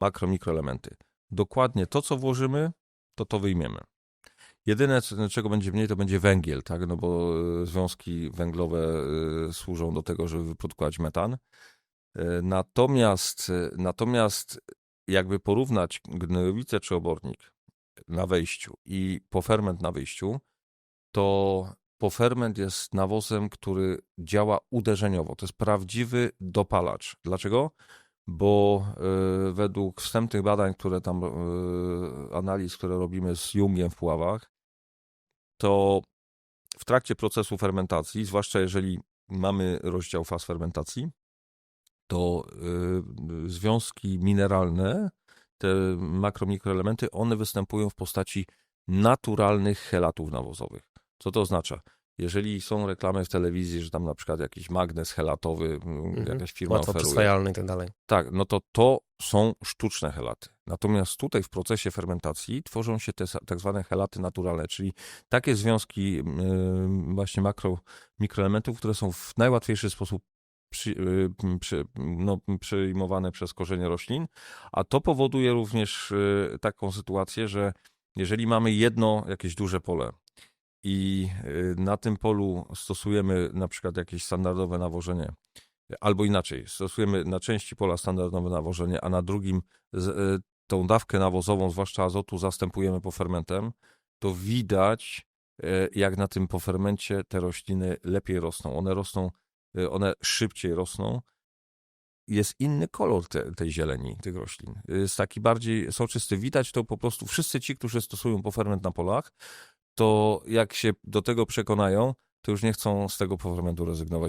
makro, mikroelementy. Dokładnie to, co włożymy, to to wyjmiemy. Jedyne, czego będzie mniej, to będzie węgiel, tak? No bo e, związki węglowe e, służą do tego, żeby wyprodukować metan. E, Natomiast, natomiast jakby porównać gnojowicę czy obornik na wejściu i poferment na wyjściu, to poferment jest nawozem, który działa uderzeniowo. To jest prawdziwy dopalacz. Dlaczego? Bo e, według wstępnych badań, które tam, e, analiz, które robimy z Jungiem w Puławach, to w trakcie procesu fermentacji, zwłaszcza jeżeli mamy rozdział faz fermentacji, to y, związki mineralne, te makro, mikroelementy, one występują w postaci naturalnych chelatów nawozowych. Co to oznacza? Jeżeli są reklamy w telewizji, że tam na przykład jakiś magnes helatowy, mm, Mhm. jakaś firma Łatwo oferuje, przyswajalny i tak dalej. tak, no to to są sztuczne helaty. Natomiast tutaj w procesie fermentacji tworzą się te tak zwane helaty naturalne, czyli takie związki yy, właśnie makro, mikroelementów, które są w najłatwiejszy sposób przy, yy, przy, no, przyjmowane przez korzenie roślin, a to powoduje również yy, taką sytuację, że jeżeli mamy jedno jakieś duże pole i yy, na tym polu stosujemy na przykład jakieś standardowe nawożenie, Albo inaczej, stosujemy na części pola standardowe nawożenie, a na drugim e, tą dawkę nawozową, zwłaszcza azotu, zastępujemy pofermentem, to widać, e, jak na tym pofermencie te rośliny lepiej rosną. One rosną, one szybciej rosną. Jest inny kolor te, tej zieleni, tych roślin. Jest taki bardziej soczysty. Widać to po prostu wszyscy ci, którzy stosują poferment na polach, to jak się do tego przekonają, to już nie chcą z tego pofermentu rezygnować.